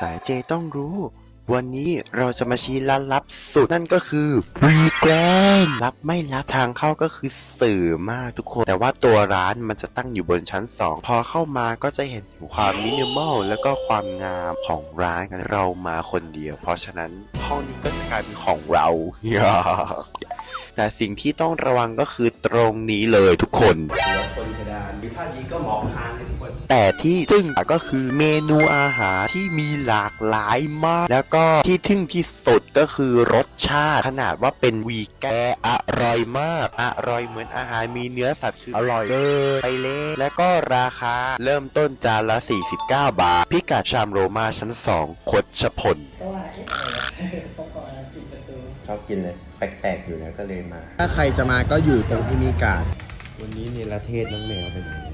สายเจต้องรู้ วันนี้เราจะมาชี้ร้านลับสุดนั่นก็คือวีแกรนรับไม่รับทางเข้าก็คือสื่อมากทุกคน แต่ว่าตัวร้านมันจะตั้งอยู่บนชั้น 2 พอเข้ามาก็จะเห็นถึงความมินิมอลแล้วก็ความงามของร้านกันเรามาคนเดียว เพราะฉะนั้นห้องนี้ก็จะกลายเป็นของเรา แต่สิ่งที่ต้องระวังก็คือตรงนี้เลยทุกคนหัวชนเพดานดูท่านี้ก็หมองทางเลยทุกคน แต่ที่จึ้งก็คือเมนูอาหารที่มีหลากหลายมาก แล้วก็ที่ทึ่งที่สุดก็คือรสชาติ ขนาดว่าเป็นวีแกนอร่อยมาก อร่อยเหมือนอาหารมีเนื้อสัตว์คืออร่อยเลยไปเลยแล้วก็ราคาเริ่มต้นจานละ 49 บาท พิกัดชามโรมาชั้น 2 คดชพลก็ว่าเอ๊ะอะไรวะต้องก่อนปิดประตูชอบกินเลย แปลกๆอยู่แล้วก็เลยมา ถ้าใครจะมาก็อยู่ตรงที่มีการดวันนี้เนรเทศน้องแมวไปไหน